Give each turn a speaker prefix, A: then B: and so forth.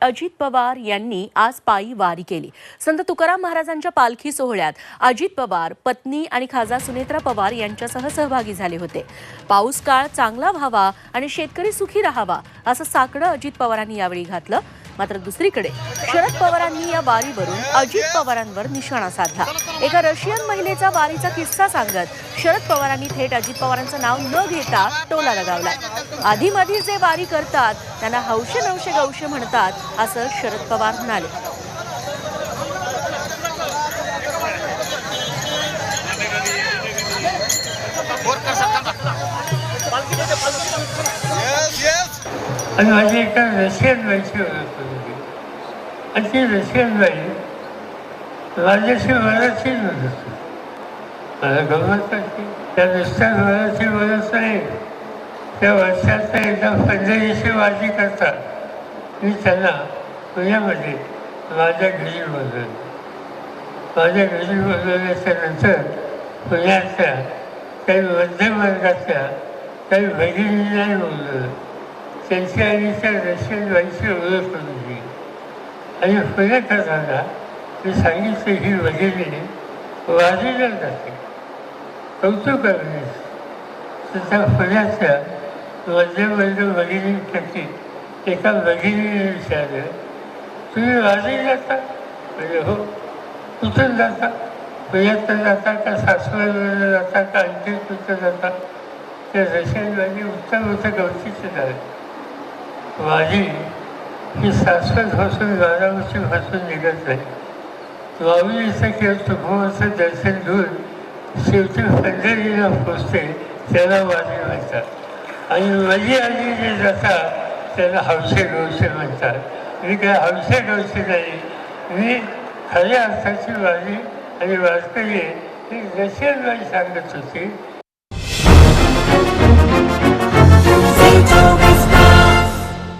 A: अजित पवार यांनी आज पायी वारी केली. संत तुकाराम महाराजांच्या पालखी सोहळ्यात अजित पवार पत्नी आणि खासदार सुनेत्रा पवार यांच्यासह सहभागी झाले होते. पाऊस काळ चांगला व्हावा आणि शेतकरी सुखी राहावा असं साकडं अजित पवारांनी यावेळी घातलं. मात्र दुसरीकडे शरद पवारांनी या वारीवरून अजित पवारांवर निशाणा साधला. एका रशियन महिलेचा वारीचा किस्सा सांगत शरद पवारांनी थेट अजित पवारांचं नाव न घेता टोला लगावला. आधीमधी जे वारी करतात त्यांना हौशे नवशे गौशे म्हणतात असं शरद पवार म्हणाले.
B: आणि माझी एका रशियन बाईची ओळख होती आणि ती रशियन बाई माझ्याशी मराठी बोलत होती. मला गमत वाटते त्या नुसत्या मराठी बोलत नाही त्या वर्षाचा एकदा पंढरीची वाजी करतात मी त्यांना पुण्यामध्ये माझ्या घरी बोलवलं माझ्या घरी बोलवल्याच्या नंतर पुण्याच्या काही मध्यम वर्गाच्या काही भगिनींनाही बोलवलं त्यांची आणि त्या रशियन बाईची ओळख करून दिली आणि पुण्यात करताना मी सांगितलं ही वगैरे वारीला जाते कौतुक करण्यास तर त्या पुण्याच्या मध्यमवर्ग भगिनींपैकी एका भगिनीने विचारलं तुम्ही वारी जाता म्हणजे हो कुठून जाता पुण्यात जाता का सासवडला जाता का आणखी कुठं जाता त्या रशियन बाई उत्तम उत्तम गवतीचे झाले वारी ही शाश्वतपासून हसून निघत नाही माऊलीचं किंवा तुकोबाचं दर्शन घेऊन शेवटी पंढरीला पोचते त्याला वारी म्हणतात. आणि मधी आधी जे जातात त्याला हौसे डोसे म्हणतात. मी काय हौसे डोसे नाही मी खऱ्या अर्थाची वाजी आणि वारकरी ही रशियन सांगत होती.